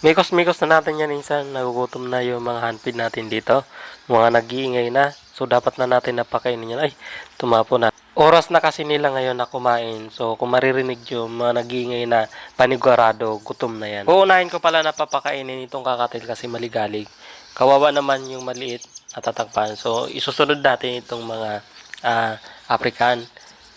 Mikos-mikos na natin yan insan. Nagugutom na yung mga handpid natin dito. Mga nag-iingay na. So, dapat na natin napakainin yan. Ay, tumapo na. Oras na kasi nila ngayon na kumain. So, kung maririnig yung mga nag-iingay na panigurado, gutom na yan. Uunahin ko pala na papakainin itong kakatil kasi maligalig. Kawawa naman yung maliit at tatakpan. So, isusunod natin itong mga ah, African.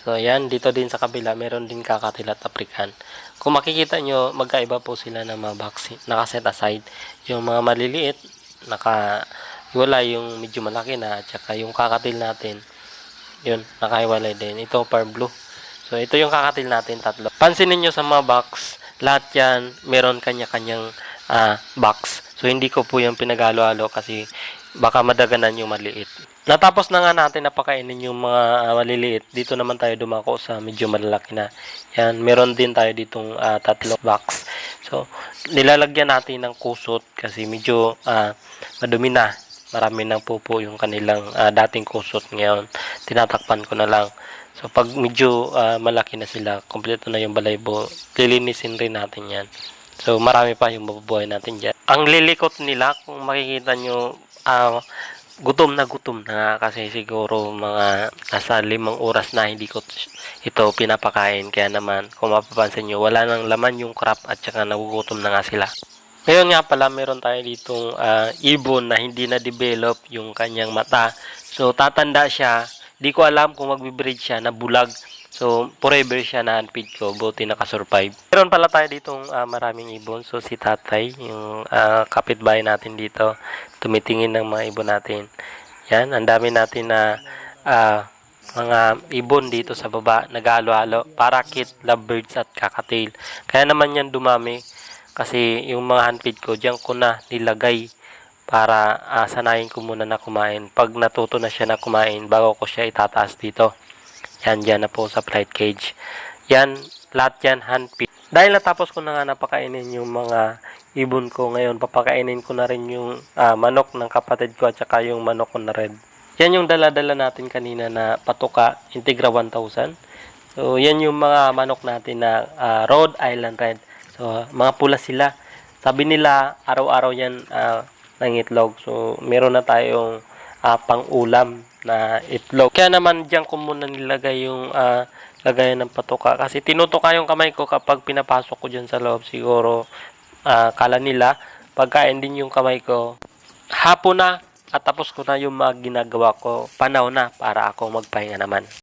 So, yan. Dito din sa kabila, meron din kakatil at African. Kung makikita nyo, magkaiba po sila ng mga vaccine, nakaset aside. Yung mga maliliit, naka, wala yung medyo malaki na, at yung kakatil natin, yun, nakahiwalay din. Ito, par blue. So, ito yung kakatil natin, tatlo. Pansinin nyo sa mga box, lahat yan, meron kanya-kanyang ah, box. So, hindi ko po yung pinagalo-halo kasi baka madaganan yung maliit. Natapos na nga natin napakainin yung mga ah, maliliit. Dito naman tayo dumako sa medyo malalaki na. Yan, meron din tayo ditong ah, tatlo box. So, nilalagyan natin ng kusot kasi medyo ah, madumi na. Marami nang pupo yung kanilang ah, dating kusot ngayon. Tinatakpan ko na lang. So, pag medyo ah, malaki na sila, kompleto na yung balaybo, lilinisin rin natin yan. So, marami pa yung mabubuhay natin dyan. Ang lilikot nila, kung makikita nyo, ah, gutom na gutom na kasi siguro mga nasa limang oras na hindi ko ito pinapakain. Kaya naman, kung mapapansin nyo, wala nang laman yung crop at saka nagugutom na nga sila. Ngayon nga pala, meron tayo ditong ah, ibon na hindi na-develop yung kanyang mata. So, tatanda siya. Di ko alam kung magbe-breed siya na bulag. So, forever siya na unfeed ko. Buti nakasurvive. Meron pala tayo ditong ah, maraming ibon. So, si tatay, yung ah, kapitbahay natin dito, tumitingin ng mga ibon natin. Yan, ang dami natin na ah, mga ibon dito sa baba, nag-halo-halo, parakit, lovebirds at kakatail. Kaya naman yan dumami kasi yung mga handfeed ko, diyan ko na nilagay para ah, sanayin ko muna na kumain. Pag natuto na siya na kumain, bago ko siya itataas dito. Yan, dyan na po sa flight cage. Yan, lahat yan handfeed. Dahil natapos ko na nga napakainin yung mga ibon ko ngayon, papakainin ko na rin yung ah, manok ng kapatid ko at saka yung manok ko na red. Yan yung dala-dala natin kanina na patuka, Integra 1000. So, yan yung mga manok natin na ah, Rhode Island Red. So, mga pula sila. Sabi nila, araw-araw yan ah, ng itlog. So, meron na tayong ah, pang-ulam na itlog. Kaya naman diyan ko muna nilagay yung ah, lagayan ng patuka. Kasi tinutuka yung kamay ko kapag pinapasok ko dyan sa loob. Siguro, ah, kala nila, pagkain din yung kamay ko. Hapon na, at tapos ko na yung mga ginagawa ko. Panaw na para ako magpahinga naman.